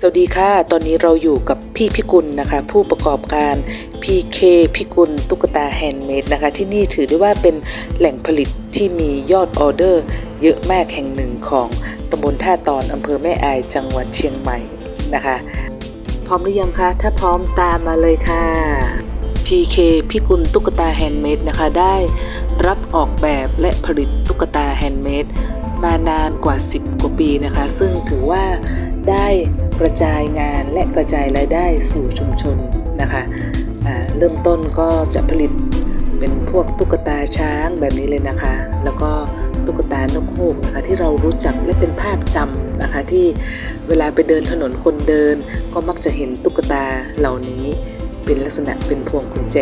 สวัสดีค่ะ ตอนนี้เราอยู่กับพี่พิกุลนะคะ ผู้ประกอบการ PK พิกุลตุ๊กตาแฮนด์เมดนะคะ ที่นี่ถือได้ว่าเป็นแหล่งผลิตที่มียอดออเดอร์ เยอะมากแห่งหนึ่งของตำบลท่าตอนอำเภอแม่อายจังหวัดเชียงใหม่นะคะ พร้อมหรือยังคะ ถ้าพร้อมตามมาเลยค่ะ PK พิกุลตุ๊กตาแฮนด์เมดนะคะได้รับออกแบบและผลิตตุ๊กตาแฮนด์เมดมานานกว่า 10 กว่าปีนะคะ ซึ่งถือว่าได้ กระจายงานและกระจายรายได้สู่ชุมชนนะคะอ่าเริ่มต้นก็จะผลิตเป็นพวกตุ๊กตาช้างแบบนี้เลยนะคะ แล้วก็ตุ๊กตานกฮูกนะคะที่เรารู้จักและเป็นภาพจำนะคะที่เวลาไปเดินถนนคนเดิน ก็มักจะเห็นตุ๊กตาเหล่านี้เป็นลักษณะเป็นพวงกุญแจ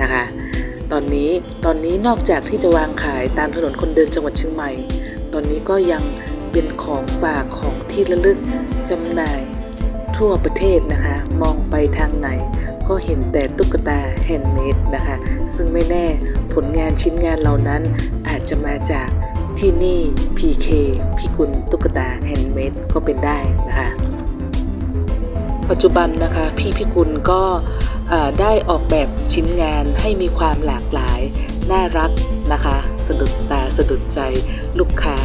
นะคะตอนนี้ตอนนี้นอกจากที่จะวางขายตามถนนคนเดินจังหวัดเชียงใหม่ ตอนนี้ก็ยัง เป็นของฝากของที่ระลึกจำหน่าย ทั่วประเทศนะคะ มองไปทางไหน ก็เห็นแต่ตุ๊กตาแฮนด์เมดนะคะ ซึ่งไม่แน่ผลงานชิ้นงานเหล่านั้นอาจจะมาจากที่นี่ PK พิกุลตุ๊กตาแฮนด์เมดก็เป็นได้นะคะ ปัจจุบันนะคะพี่พิกุลก็ได้ออกแบบชิ้นงานให้มีความหลากหลาย น่ารักนะคะสะดุดตาสะดุดใจลูกค้า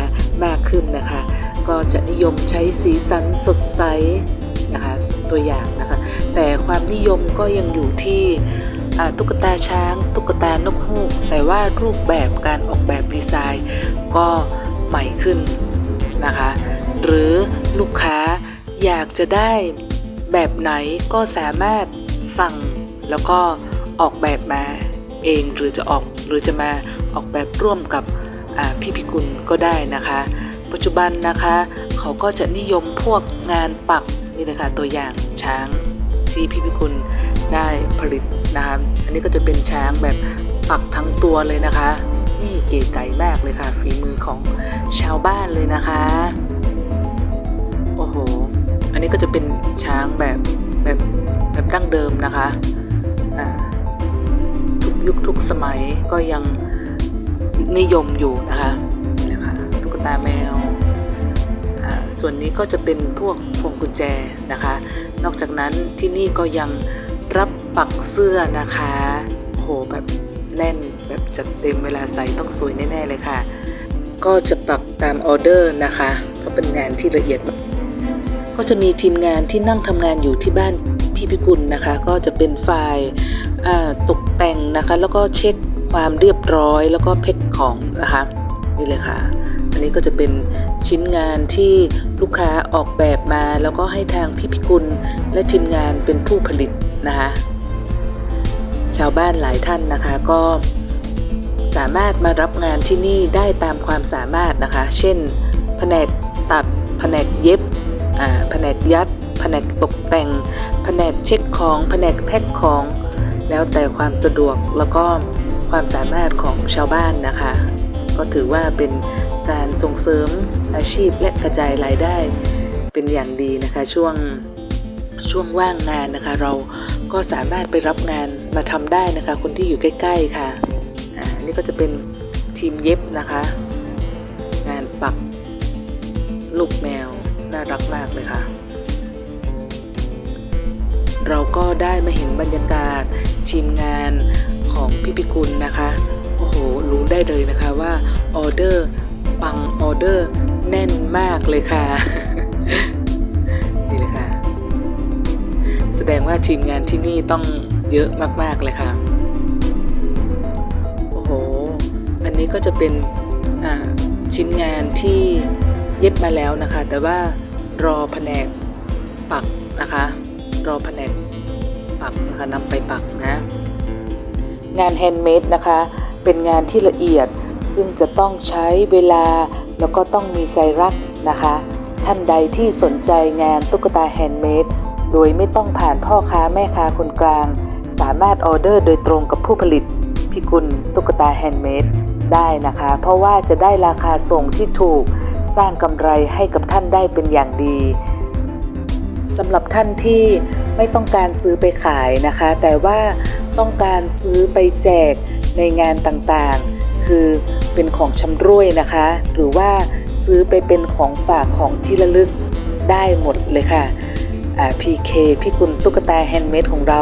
มากขึ้นนะคะ ก็จะนิยมใช้สีสันสดใสนะคะตัวอย่างนะคะ แต่ความนิยมก็ยังอยู่ที่ตุ๊กตาช้าง ตุ๊กตานกฮูก แต่ว่ารูปแบบการออกแบบดีไซน์ ก็ใหม่ขึ้นนะคะ หรือลูกค้าอยากจะได้แบบไหนก็สามารถสั่งแล้วก็ออกแบบมา เอง หรือจะออกหรือจะมาออกแบบร่วมกับพี่พิกุลก็ได้นะคะ ปัจจุบันนะคะเขาก็จะนิยมพวกงานปักนี่นะคะตัวอย่างช้างที่พี่พิกุลได้ผลิตนะคะอันนี้ก็จะเป็นช้างแบบปักทั้งตัวเลยนะคะ นี่เก๋ไก่มากเลยค่ะ ฝีมือของชาวบ้านเลยนะคะโอ้โหอันนี้ก็จะเป็นช้างแบบแบบแบบดั้งเดิมนะคะ ยุคทุกสมัยก็ยังนิยมอยู่นะคะนี่แหละค่ะตุ๊กตาแมว ส่วนนี้ก็จะเป็นพวกพวงกุญแจนะคะ นอกจากนั้นที่นี่ก็ยังรับปักเสื้อนะคะโหแบบแน่นแบบจัดเต็มเวลาใส่ต้องสวยแน่ๆเลยค่ะ ก็จะปักตามออเดอร์นะคะ เพราะเป็นงานที่ละเอียด ก็จะมีทีมงานที่นั่งทำงานอยู่ที่บ้าน พี่พิกุลนะคะ ก็จะเป็นฝ่ายตกแต่งนะคะ แล้วก็เช็คความเรียบร้อย แล้วก็เพ็คของนะคะนี่เลยค่ะ อันนี้ก็จะเป็นชิ้นงานที่ลูกค้าออกแบบมา แล้วก็ให้ทางพี่พิกุลและทีมงานเป็นผู้ผลิตนะคะชาวบ้านหลายท่านนะคะก็สามารถมารับงานที่นี่ได้ตามความสามารถนะคะ เช่น แผนกตัด แผนกเย็บอ่าแผนกยัด แผนกตกแต่ง แผนกเช็คของ แผนกแพ็คของ แล้วแต่ความสะดวกแล้วก็ความสามารถของชาวบ้านนะคะ ก็ถือว่าเป็นการส่งเสริมอาชีพและกระจายรายได้เป็นอย่างดีนะคะ ช่วงช่วงว่างงานนะคะ เราก็สามารถไปรับงานมาทำได้นะคะ คนที่อยู่ใกล้ ๆค่ะอ่านี่ก็จะเป็นทีมเย็บนะคะ งานปักลูกแมวน่ารักมากเลยค่ะ เราก็ได้มาเห็นบรรยากาศทีมงานของพี่พิกุลนะคะ โอ้โห รู้ได้เลยนะคะว่าออเดอร์ปังออเดอร์แน่นมากเลยค่ะ นี่เลยค่ะ แสดงว่าทีมงานที่นี่ต้องเยอะมากๆเลยค่ะ โอ้โห อันนี้ก็จะเป็นชิ้นงานที่เย็บมาแล้วนะคะ แต่ว่ารอแผนกปักนะคะ รอแผนกปักนะคะนำไปปักนะ งานแฮนด์เมดนะคะ เป็นงานที่ละเอียดซึ่งจะต้องใช้เวลา แล้วก็ต้องมีใจรักนะคะ ท่านใดที่สนใจงานตุ๊กตาแฮนด์เมดโดยไม่ต้องผ่านพ่อค้าแม่ค้าคนกลาง สามารถออเดอร์โดยตรงกับผู้ผลิตพิกุลตุ๊กตาแฮนด์เมดได้นะคะ เพราะว่าจะได้ราคาส่งที่ถูก สร้างกำไรให้กับท่านได้เป็นอย่างดี สำหรับท่านที่ไม่ต้องการซื้อไปขายนะคะ แต่ว่าต้องการซื้อไปแจกในงานต่างๆ คือเป็นของชำร่วยนะคะ หรือว่าซื้อไปเป็นของฝากของที่ระลึกได้หมดเลยค่ะ PK พี่กุลตุ๊กตาแฮนด์เมดของเรา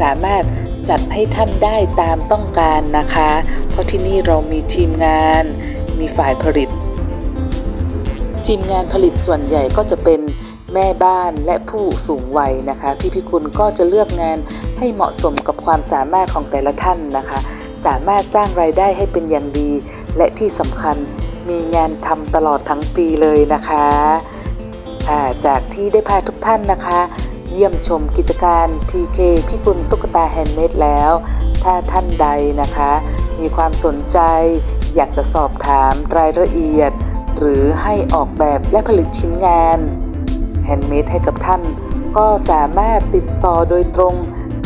สามารถจัดให้ท่านได้ตามต้องการนะคะ เพราะที่นี่เรามีทีมงานมีฝ่ายผลิต ทีมงานผลิตส่วนใหญ่ก็จะเป็น ม่บ้านและผู้สูงวัยนะคะ พี่พิกุลก็จะเลือกงานให้เหมาะสมกับความสามารถของแต่ละท่านนะคะ สามารถสร้างรายได้ให้เป็นอย่างดี และที่สำคัญมีงานทำตลอดทั้งปีเลยนะคะอ่าจากที่ได้พาทุกท่านนะคะ เยี่ยมชมกิจการ PK พี่กุลตุ๊กตาแฮนด์เมดแล้ว ถ้าท่านใดนะคะ มีความสนใจอยากจะสอบถามรายละเอียด หรือให้ออกแบบและผลิตชิ้นงาน แฮนด์เมดให้กับท่าน ก็สามารถติดต่อโดยตรง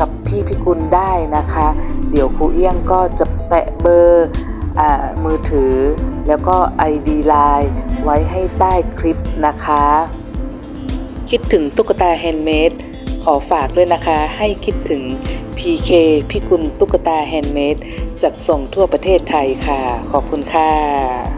กับพี่พิกุลได้นะคะ เดี๋ยวครูเอี้ยงก็จะแปะเบอร์มือถือ แล้วก็ ID Line ไว้ให้ใต้คลิปนะคะ คิดถึงตุ๊กตาแฮนด์เมดขอฝากด้วยนะคะ ให้คิดถึง PK พี่กุลตุ๊กตาแฮนด์เมดจัดส่งทั่วประเทศไทยค่ะ ขอบคุณค่ะ